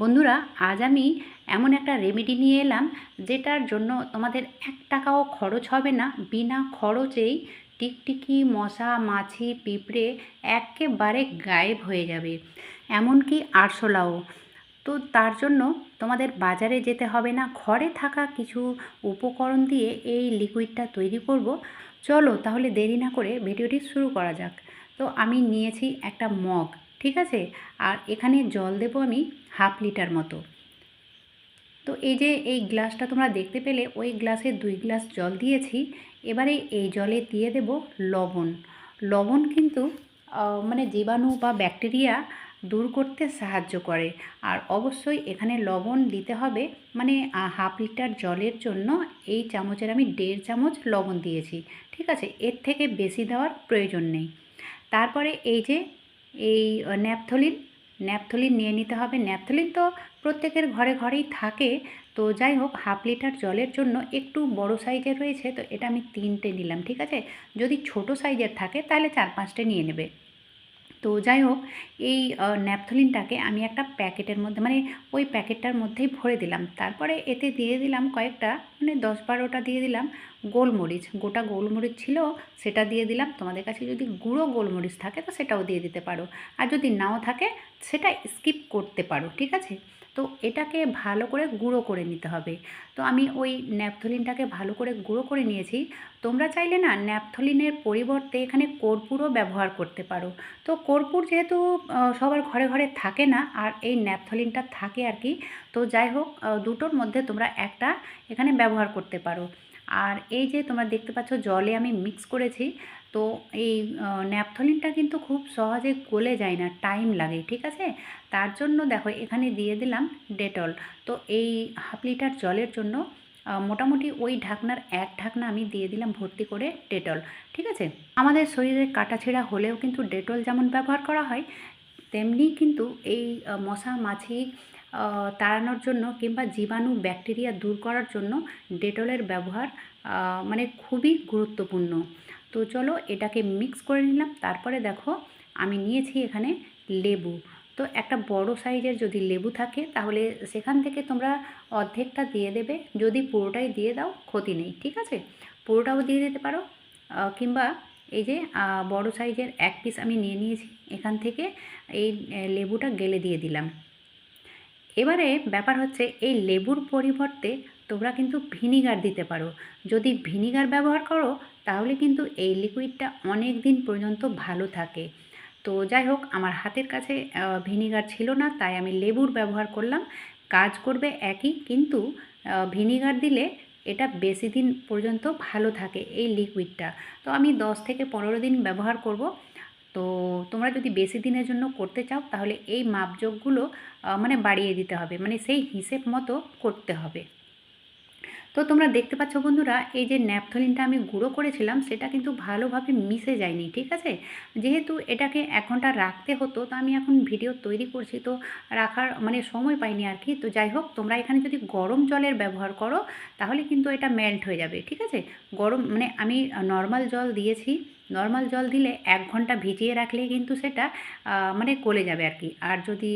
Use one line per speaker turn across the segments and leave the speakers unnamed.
বন্ধুরা, আজ আমি এমন একটা রেমেডি নিয়ে এলাম, যেটার জন্য তোমাদের এক টাকাও খরচ হবে না। বিনা খরচেই টিকটিকি, মশা, মাছি, পিঁপড়ে একেবারে গায়েব হয়ে যাবে। এমনকি আরশোলাও। তো তার জন্য তোমাদের বাজারে যেতে হবে না। ঘরে থাকা কিছু উপকরণ দিয়ে এই লিকুইডটা তৈরি করব। চলো তাহলে দেরি না করে ভিডিওটি শুরু করা যাক। তো আমি নিয়েছি একটা মগ, ঠিক আছে? আর এখানে জল দেবো আমি। হাফ লিটার মতো। তো এই যে এই গ্লাসটা তোমরা দেখতে পেলে, ওই গ্লাসে দুই গ্লাস জল দিয়েছি। এবারে এই জলে দিয়ে দেব লবণ। লবণ কিন্তু মানে জীবাণু বা ব্যাকটেরিয়া দূর করতে সাহায্য করে। আর অবশ্যই এখানে লবণ দিতে হবে মানে হাফ লিটার জলের জন্য এই চামচের আমি দেড় চামচ লবণ দিয়েছি, ঠিক আছে? এর থেকে বেশি দেওয়ার প্রয়োজন নেই। তারপরে এই যে, এই ন্যাপথলিন ন্যাপথলিন নিয়ে নিতে হবে। ন্যাপথলিন তো প্রত্যেকের ঘরে ঘরেই থাকে। তো যাই হোক, হাফ লিটার জলের জন্য একটু বড় সাইজের রয়েছে। তো এটা আমি তিনটে নিলাম, ঠিক আছে? যদি ছোট সাইজের থাকে, তাহলে চার পাঁচটে নিয়ে নেবে। তো যাই হোক, এই ন্যাপথলিনটাকে আমি একটা প্যাকেটের মধ্যে মানে ওই প্যাকেটটার মধ্যেই ভরে দিলাম। তারপরে এতে দিয়ে দিলাম কয়েকটা মানে দশ বারোটা দিয়ে দিলাম গোলমরিচ। গোটা গোলমরিচ ছিল, সেটা দিয়ে দিলাম। তোমাদের কাছে যদি গুঁড়ো গোলমরিচ থাকে, তো সেটাও দিয়ে দিতে পারো। আর যদি নাও থাকে সেটা স্কিপ করতে পারো, ঠিক আছে? তো এটাকে ভালো করে গুঁড়ো করে নিতে হবে। তো আমি ওই ন্যাপথলিনটাকে ভালো করে গুঁড়ো করে নিয়েছি। তোমরা চাইলে না ন্যাপথলিনের পরিবর্তে এখানে কর্পূরও ব্যবহার করতে পারো। তো কর্পূর যেহেতু সবার ঘরে ঘরে থাকে না, আর এই ন্যাপথলিনটা থাকে আর কি, তো যাই হোক দুটোর মধ্যে তোমরা একটা এখানে ব্যবহার করতে পারো। আর এই যে তোমরা দেখতে পাচ্ছ, জলে আমি মিক্স করেছি। তো এই ন্যাপথলিনটা কিন্তু খুব সহজে গলে যায় না, টাইম লাগে, ঠিক আছে? তার জন্য দেখো, এখানে দিয়ে দিলাম ডেটল। তো এই হাফ লিটার জলের জন্য মোটামুটি ওই ঢাকনার এক ঢাকনা আমি দিয়ে দিলাম ভর্তি করে ডেটল, ঠিক আছে? আমাদের শরীরে কাটাছেঁড়া হলেও কিন্তু ডেটল যেমন ব্যবহার করা হয়, তেমনি কিন্তু এই মশা, মাছি তাড়ানোর জন্য কিংবা জীবাণু, ব্যাকটেরিয়া দূর করার জন্য ডেটলের ব্যবহার মানে খুবই গুরুত্বপূর্ণ। তো চলো এটাকে মিক্স করে নিলাম। তারপরে দেখো আমি নিয়েছি এখানে লেবু। তো একটা বড় সাইজের যদি লেবু থাকে, তাহলে সেখান থেকে তোমরা অর্ধেকটা দিয়ে দেবে। যদি পুরোটাই দিয়ে দাও, ক্ষতি নেই, ঠিক আছে? পুরোটাও দিয়ে দিতে পারো। কিংবা এই যে বড় সাইজের এক পিস আমি নিয়ে নিয়েছি, এখান থেকে এই লেবুটা গেলে দিয়ে দিলাম। এবারে ব্যাপার হচ্ছে, এই লেবুর পরিবর্তে তোমরা কিন্তু ভিনিগার দিতে পারো। যদি ভিনিগার ব্যবহার করো তাহলে কিন্তু এই লিকুইডটা অনেক দিন পর্যন্ত ভালো থাকে। তো যাই হোক আমার হাতের কাছে ভিনিগার ছিল না তাই আমি লেবুর ব্যবহার করলাম। কাজ করবে একই কিন্তু ভিনিগার দিলে এটা বেশি দিন পর্যন্ত ভালো থাকে এই লিকুইডটা। তো আমি দশ থেকে পনেরো দিন ব্যবহার করব। তো তোমরা যদি বেশি দিনের জন্য করতে চাও তাহলে এই মাপজোগগুলো আহ, মানে বাড়িয়ে দিতে হবে। মানে সেই হিসেব মতো করতে হবে। তো তোমরা দেখতে পাচ্ছ বন্ধুরা, এই যে ন্যাপথলিনটা আমি গুঁড়ো করেছিলাম, সেটা কিন্তু ভালোভাবে মিশে যায়নি, ঠিক আছে? যেহেতু এটাকে এক ঘণ্টা রাখতে হতো, তো আমি এখন ভিডিও তৈরি করছি, তো রাখার মানে সময় পাইনি আর কি। তো যাই হোক, তোমরা এখানে যদি গরম জলের ব্যবহার করো, তাহলে কিন্তু এটা মেল্ট হয়ে যাবে, ঠিক আছে? গরম মানে আমি নর্মাল জল দিয়েছি নর্মাল জল দিলে এক ঘণ্টা ভিজিয়ে রাখলে কিন্তু সেটা মানে গলে যাবে আর কি। আর যদি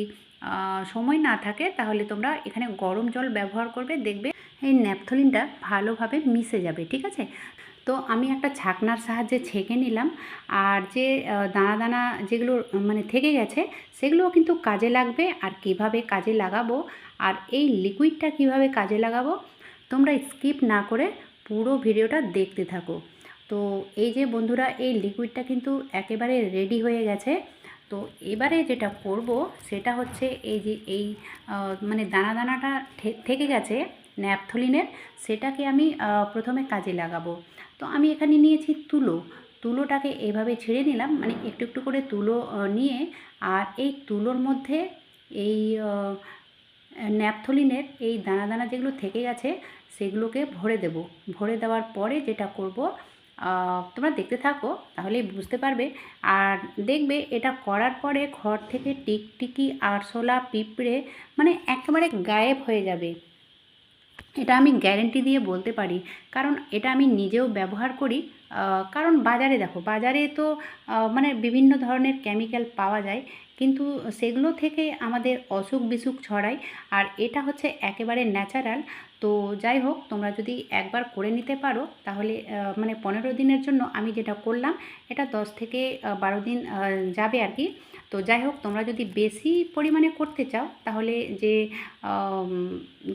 সময় না থাকে, তাহলে তোমরা এখানে গরম জল ব্যবহার করবে, দেখবে এই ন্যাপথলিনটা ভালোভাবে মিশে যাবে, ঠিক আছে? তো আমি একটা ছাকনার সাহায্যে ছেঁকে নিলাম আর যে দানা দানা যেগুলো মানে থেকে গেছে সেগুলোও কিন্তু কাজে লাগবে আর কীভাবে কাজে লাগাবো আর এই লিকুইডটা কীভাবে কাজে লাগাবো তোমরা স্কিপ না করে পুরো ভিডিওটা দেখতে থাকো। তো এই যে বন্ধুরা, এই লিকুইডটা কিন্তু একেবারে রেডি হয়ে গেছে। তো এবারে যেটা করব সেটা হচ্ছে এই যে এই মানে দানা দানাটা থেকে গেছে ন্যাপথলিনের, সেটাকে আমি প্রথমে কাজে লাগাবো। তো আমি এখানে নিয়েছি তুলো। তুলোটাকে এভাবে ছেড়ে নিলাম মানে একটু একটু করে তুলো নিয়ে, আর এই তুলোর মধ্যে এই ন্যাপথলিনের এই দানা দানা যেগুলো থেকে গেছে, সেগুলোকে ভরে দেব। ভরে দেওয়ার পরে যেটা করব তোমরা দেখতে থাকো, তাহলেই বুঝতে পারবে। আর দেখবে এটা করার পরে ঘর থেকে টিকটিকি, আরশোলা, পিঁপড়ে মানে একেবারে গায়েব হয়ে যাবে। এটা আমি গ্যারেন্টি দিয়ে বলতে পারি। কারণ এটা আমি নিজেও ব্যবহার করি। কারণ বাজারে দেখো, বাজারে তো মানে বিভিন্ন ধরনের কেমিক্যাল পাওয়া যায়। কিন্তু সেগুলো থেকে আমাদের অসুখ বিসুখ ছড়ায়। আর এটা হচ্ছে একেবারে ন্যাচারাল। তো যাই হোক, তোমরা যদি একবার করে নিতে পারো, তাহলে মানে পনেরো দিনের জন্য আমি যেটা করলাম, এটা দশ থেকে বারো দিন যাবে আর কি। তো যাই হোক, তোমরা যদি বেশি পরিমাণে করতে চাও, তাহলে যে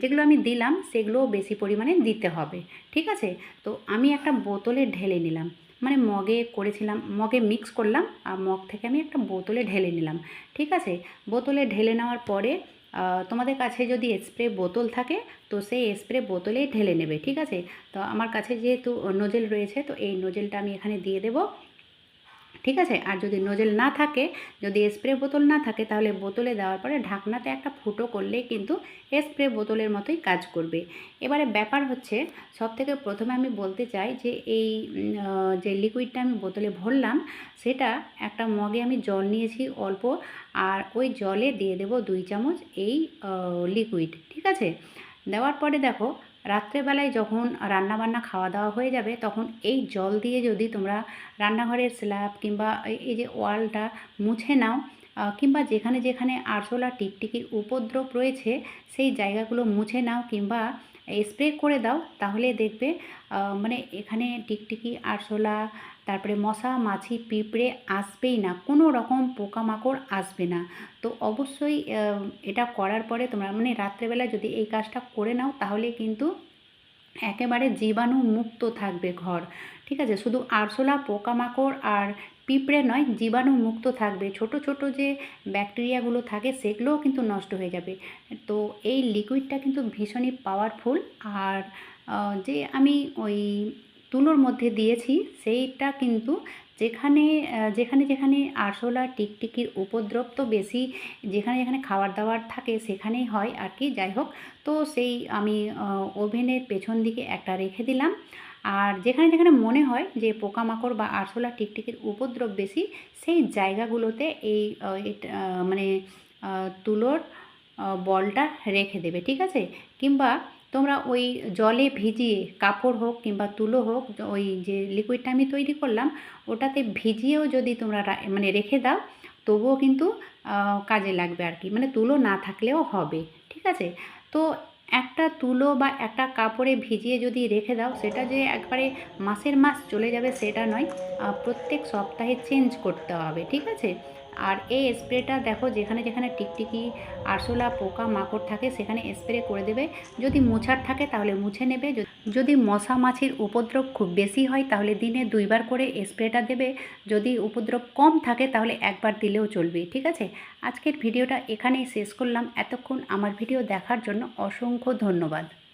যেগুলো আমি দিলাম, সেগুলোও বেশি পরিমাণে দিতে হবে। ঠিক আছে? তো আমি একটা বোতলে ঢেলে নিলাম। মানে মগে করেছিলাম, মগে মিক্স করলাম আর মগ থেকে আমি একটা বোতলে ঢেলে নিলাম, ঠিক আছে? বোতলে ঢেলে নেওয়ার পরে তোমাদের কাছে যদি স্প্রে বোতল থাকে, তো সেই স্প্রে বোতলেই ঢেলে নেবে, ঠিক আছে? তো আমার কাছে যেহেতু নোজেল রয়েছে, তো এই নোজেলটা আমি এখানে দিয়ে দেবো। ঠিক আছে? আর যদি নোজেল না থাকে, যদি স্প্রে বোতল না থাকে, তাহলে বোতলে দেওয়ার পরে ঢাকনাতে একটা ফুটো করলেই কিন্তু স্প্রে বোতলের মতোই কাজ করবে। এবারে ব্যাপার হচ্ছে সব থেকে প্রথমে আমি বলতে চাই যে এই যে লিকুইডটা আমি বোতলে ভরলাম, সেটা একটা মগে আমি জল নিয়েছি অল্প, আর ওই জলে দিয়ে দেব দুই চামচ এই লিকুইড ঠিক আছে? দেওয়ার পরে দেখো রাত্রেবেলায় যখন রান্নাবান্না খাওয়া দাওয়া হয়ে যাবে, তখন এই জল দিয়ে যদি তোমরা রান্নাঘরের স্ল্যাব কিংবা এই- যে ওয়ালটা মুছে নাও কিংবা যেখানে যেখানে আরশোলা টিকটিকির উপদ্রব রয়েছে, সেই জায়গাগুলো মুছে নাও কিংবা স্প্রে করে দাও, তাহলে দেখবে মানে এখানে টিকটিকি, আরশোলা তারপরে মশা, মাছি, পিঁপড়ে আসবেই না, কোনো রকম পোকামাকড় আসবে না। তো অবশ্যই এটা করার পরে তোমরা মানে রাত্রেবেলা যদি এই কাজটা করে নাও, তাহলে কিন্তু একেবারে জীবাণু মুক্ত থাকবে ঘর, ঠিক আছে? শুধু আরশোলা, পোকামাকড় আর পিঁপড়ে নয় জীবাণু মুক্ত থাকবে। ছোট ছোট যে ব্যাকটেরিয়াগুলো থাকে, সেগুলোও কিন্তু নষ্ট হয়ে যাবে। তো এই লিকুইডটা কিন্তু ভীষণই পাওয়ারফুল আর যে আমি ওই তুলোর মধ্যে দিয়েছি, সেইটা কিন্তু যেখানে যেখানে যেখানে আরশোলা, টিকটিকির উপদ্রব তো বেশি, যেখানে যেখানে খাবার দাবার থাকে সেখানেই হয় আর কি, যাই হোক। তো সেই আমি ওভেনের পেছন দিকে একটা রেখে দিলাম। আর যেখানে যেখানে মনে হয় যে পোকামাকড় বা আরশোলা, টিকটিকির উপদ্রব বেশি, সেই জায়গাগুলোতে এই মানে তুলোর বলটা রেখে দেবে, ঠিক আছে? কিংবা তোমরা ওই জলে ভিজিয়ে কাপড় হোক কিংবা তুলো হোক, ওই যে লিকুইডটা আমি তৈরি করলাম, ওটাতে ভিজিয়েও যদি তোমরা মানে রেখে দাও, তবুও কিন্তু কাজে লাগবে আর কি। মানে তুলো না থাকলেও হবে, ঠিক আছে? তো একটা তুলো বা একটা কাপড়ে ভিজিয়ে যদি রেখে দাও, সেটা যে একবারে মাসের মাস চলে যাবে সেটা নয় প্রত্যেক সপ্তাহে চেঞ্জ করতে হবে, ঠিক আছে? আর এই স্প্রেটা দেখো, যেখানে যেখানে টিকটিকি, আরশোলা, পোকা, মাকড় থাকে, সেখানে স্প্রে করে দেবে। যদি মোছার থাকে, তাহলে মুছে নেবে। যদি- মশা মাছির উপদ্রব খুব বেশি হয়, তাহলে দিনে দুইবার করে স্প্রেটা দেবে। যদি উপদ্রব কম থাকে, তাহলে একবার দিলেও চলবে, ঠিক আছে? আজকের ভিডিওটা এখানেই শেষ করলাম। এতক্ষণ আমার ভিডিও দেখার জন্য অসংখ্য ধন্যবাদ।